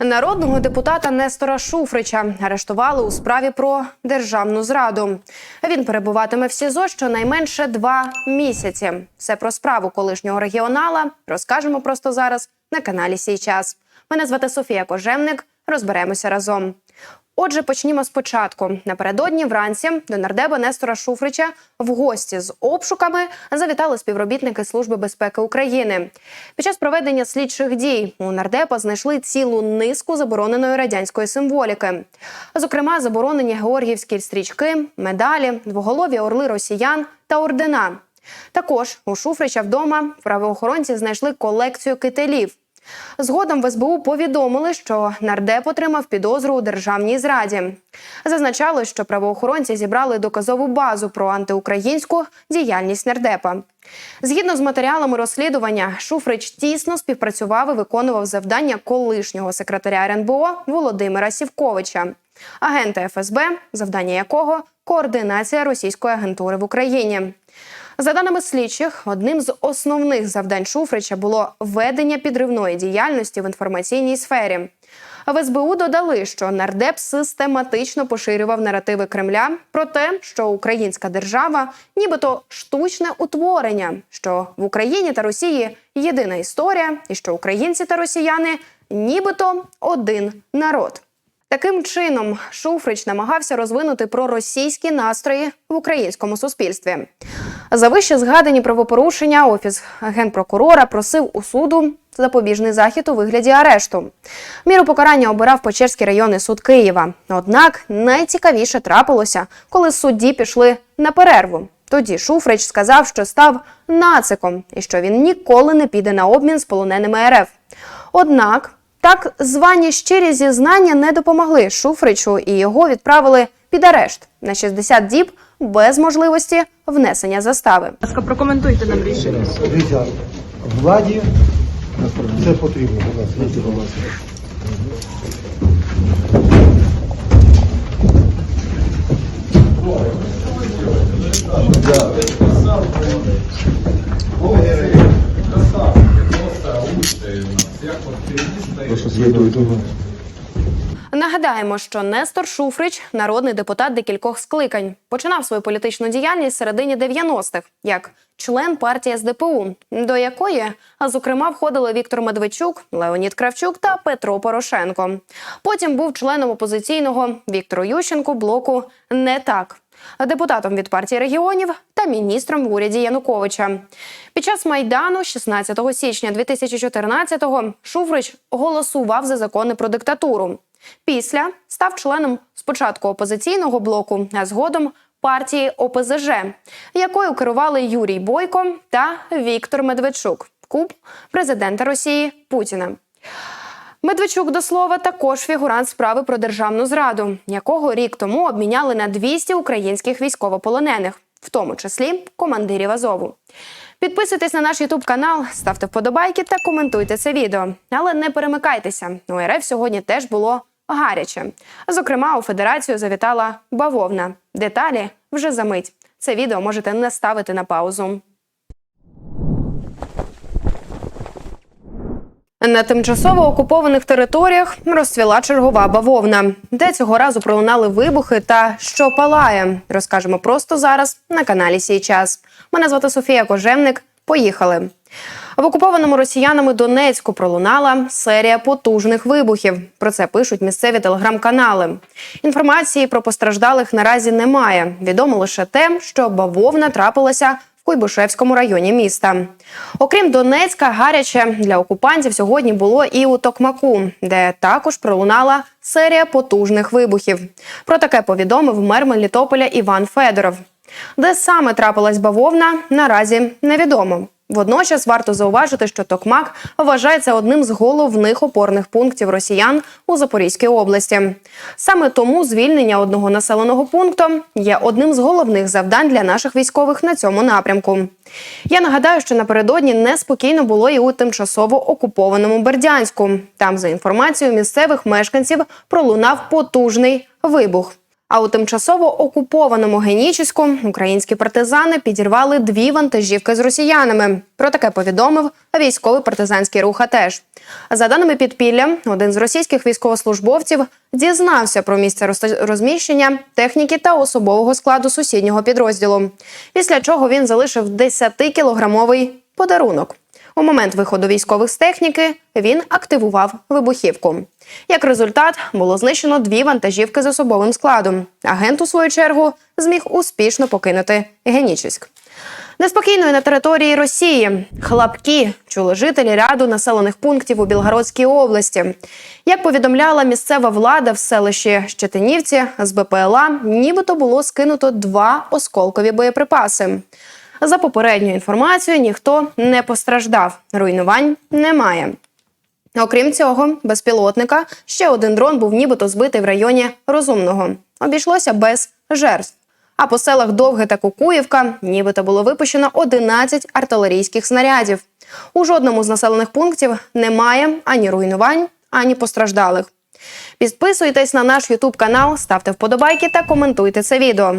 Народного депутата Нестора Шуфрича арештували у справі про державну зраду. Він перебуватиме в СІЗО щонайменше два місяці. Все про справу колишнього регіонала розкажемо просто зараз на каналі Сій час. Мене звати Софія Кожевник. Розберемося разом. Отже, почнімо спочатку. Напередодні вранці до нардеба Нестора Шуфрича в гості з обшуками завітали співробітники Служби безпеки України. Під час проведення слідчих дій у нардепа знайшли цілу низку забороненої радянської символіки. Зокрема, заборонені георгіївські стрічки, медалі, двоголові орли росіян та ордена. Також у Шуфрича вдома правоохоронці знайшли колекцію кителів. Згодом в СБУ повідомили, що нардеп отримав підозру у державній зраді. Зазначали, що правоохоронці зібрали доказову базу про антиукраїнську діяльність нардепа. Згідно з матеріалами розслідування, Шуфрич тісно співпрацював і виконував завдання колишнього секретаря РНБО Володимира Сівковича, агента ФСБ, завдання якого координація російської агентури в Україні. За даними слідчих, одним з основних завдань Шуфрича було ведення підривної діяльності в інформаційній сфері. В СБУ додали, що нардеп систематично поширював наративи Кремля про те, що українська держава, нібито штучне утворення, що в Україні та Росії єдина історія, і що українці та росіяни нібито один народ. Таким чином, Шуфрич намагався розвинути проросійські настрої в українському суспільстві. За вище згадані правопорушення офіс генпрокурора просив у суду запобіжний захід у вигляді арешту. Міру покарання обирав Печерський районний суд Києва. Однак найцікавіше трапилося, коли судді пішли на перерву. Тоді Шуфрич сказав, що став нациком і що він ніколи не піде на обмін з полоненими РФ. Однак так звані щирі зізнання не допомогли Шуфричу і його відправили під арешт на 60 діб без можливості внесення застави. Ласка, прокоментуйте нам рішення. Дивіться, владі це потрібно, будь ласка, Нагадаємо, що Нестор Шуфрич народний депутат декількох скликань. Починав свою політичну діяльність в середині 90-х як член партії СДПУ, до якої, а зокрема, входили Віктор Медведчук, Леонід Кравчук та Петро Порошенко. Потім був членом опозиційного Віктору Ющенку блоку не так. Депутатом від партії регіонів та міністром в уряді Януковича. Під час майдану, 16 січня 2014-го, Шуфрич голосував за закони про диктатуру. Після став членом спочатку опозиційного блоку, а згодом партії ОПЗЖ, якою керували Юрій Бойко та Віктор Медведчук, куб президента Росії Путіна. Медведчук до слова також фігурант справи про державну зраду, якого рік тому обміняли на 200 українських військовополонених, в тому числі командирів Азову. Підписуйтесь на наш Ютуб канал, ставте вподобайки та коментуйте це відео. Але не перемикайтеся. У РФ сьогодні теж було гаряче. Зокрема, у федерацію завітала бавовна. Деталі вже за мить. Це відео можете не ставити на паузу. На тимчасово окупованих територіях розцвіла чергова бавовна, де цього разу пролунали вибухи та що палає. Розкажемо просто зараз на каналі Сій час. Мене звати Софія Кожевник. Поїхали. В окупованому росіянами Донецьку пролунала серія потужних вибухів. Про це пишуть місцеві телеграм-канали. Інформації про постраждалих наразі немає. Відомо лише те, що бавовна трапилася Куйбишевському районі міста. Окрім Донецька, гаряче для окупантів сьогодні було і у Токмаку, де також пролунала серія потужних вибухів. Про таке повідомив мер Мелітополя Іван Федоров. Де саме трапилась бавовна, наразі невідомо. Водночас варто зауважити, що Токмак вважається одним з головних опорних пунктів росіян у Запорізькій області. Саме тому звільнення одного населеного пункту є одним з головних завдань для наших військових на цьому напрямку. Я нагадаю, що напередодні неспокійно було і у тимчасово окупованому Бердянську. Там, за інформацією місцевих мешканців, пролунав потужний вибух. А у тимчасово окупованому Генічеську українські партизани підірвали дві вантажівки з росіянами. Про таке повідомив військовий партизанський рух АТЕШ. За даними підпілля, один з російських військовослужбовців дізнався про місце роз- розміщення техніки та особового складу сусіднього підрозділу. Після чого він залишив 10-кілограмовий подарунок. У момент виходу військових з техніки він активував вибухівку. Як результат, було знищено дві вантажівки з особовим складом. Агент, у свою чергу, зміг успішно покинути Генічеськ. Неспокійною на території Росії хлапки чули жителі ряду населених пунктів у Білгородській області. Як повідомляла місцева влада в селищі Щетинівці з БПЛА, нібито було скинуто два осколкові боєприпаси. За попередньою інформацією, ніхто не постраждав. Руйнувань немає. Окрім цього, безпілотника ще один дрон був нібито збитий в районі Розумного. Обійшлося без жертв. А по селах Довге та Кукуївка нібито було випущено 11 артилерійських снарядів. У жодному з населених пунктів немає ані руйнувань, ані постраждалих. Підписуйтесь на наш Ютуб канал, ставте вподобайки та коментуйте це відео.